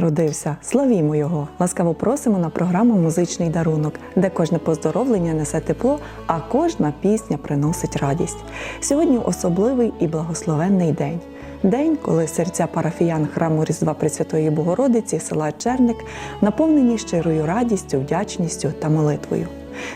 народився, славімо його! Ласкаво просимо на програму Музичний дарунок, де кожне поздоровлення несе тепло, а кожна пісня приносить радість. Сьогодні особливий і благословенний день. День, коли серця парафіян храму Різдва Пресвятої Богородиці села Черник наповнені щирою радістю, вдячністю та молитвою.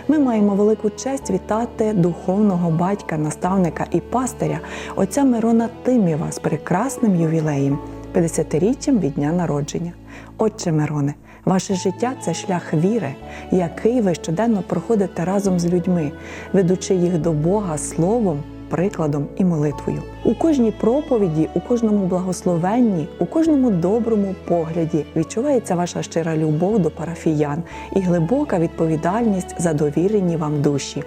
Ми маємо велику честь вітати духовного батька, наставника і пастиря отця Мирона Тимєва з прекрасним ювілеєм, 50-річчям від дня народження. Отче Мироне, ваше життя це шлях віри, який ви щоденно проходите разом з людьми, ведучи їх до Бога словом, прикладом і молитвою. У кожній проповіді, у кожному благословенні, у кожному доброму погляді відчувається ваша щира любов до парафіян і глибока відповідальність за довірені вам душі.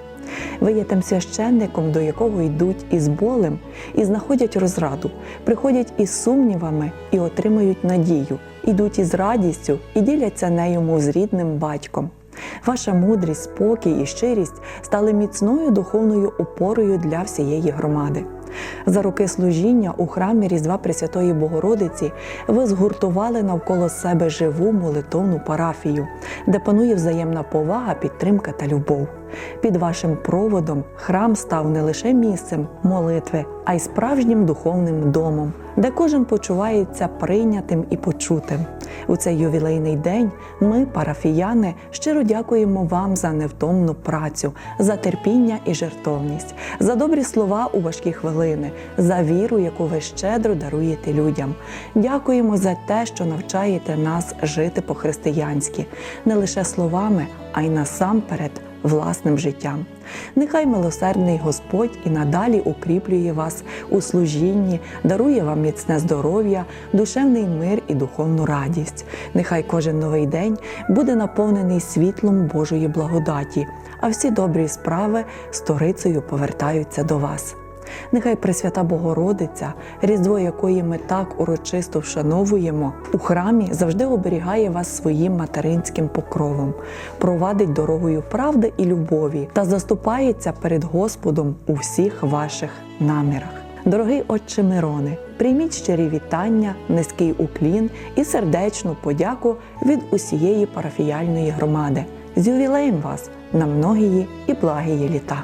Ви є тим священником, до якого йдуть із болем і знаходять розраду, приходять із сумнівами і отримують надію, ідуть із радістю і діляться нею, з рідним батьком. Ваша мудрість, спокій і щирість стали міцною духовною опорою для всієї громади. За роки служіння у храмі Різдва Пресвятої Богородиці ви згуртували навколо себе живу молитовну парафію, де панує взаємна повага, підтримка та любов. Під вашим проводом храм став не лише місцем молитви, а й справжнім духовним домом, де кожен почувається прийнятим і почутим. У цей ювілейний день ми, парафіяни, щиро дякуємо вам за невтомну працю, за терпіння і жертовність, за добрі слова у важкі хвилини, за віру, яку ви щедро даруєте людям. Дякуємо за те, що навчаєте нас жити по-християнськи, не лише словами, а й насамперед власним життям. Нехай милосердний Господь і надалі укріплює вас у служінні, дарує вам міцне здоров'я, душевний мир і духовну радість. Нехай кожен новий день буде наповнений світлом Божої благодаті, а всі добрі справи сторицею повертаються до вас. Нехай Пресвята Богородиця, різдво якої ми так урочисто вшановуємо, у храмі завжди оберігає вас своїм материнським покровом, провадить дорогою правди і любові та заступається перед Господом у всіх ваших намірах. Дорогий Отче Мироне, прийміть щирі вітання, низький уклін і сердечну подяку від усієї парафіяльної громади. З ювілеєм вас на многії і благії літа!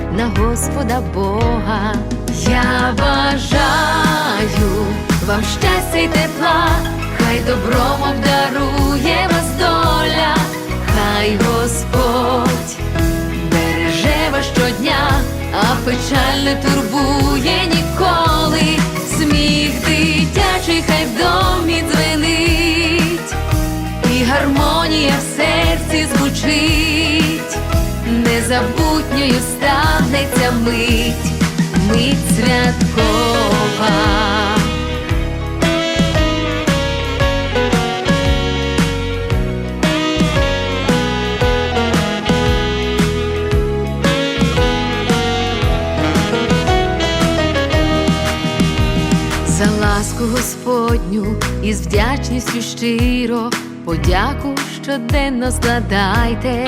на Господа Бога. Я бажаю вам щастя й тепла, хай добром обдарує вас доля, хай Господь береже вас щодня, а печаль не турбує ніколи. Сміх дитячий, хай в домі дзвенить, і гармонія в серці звучить, незабутньою станеться мить, мить святкова. За ласку Господню і з вдячністю щиро подяку щоденно складайте,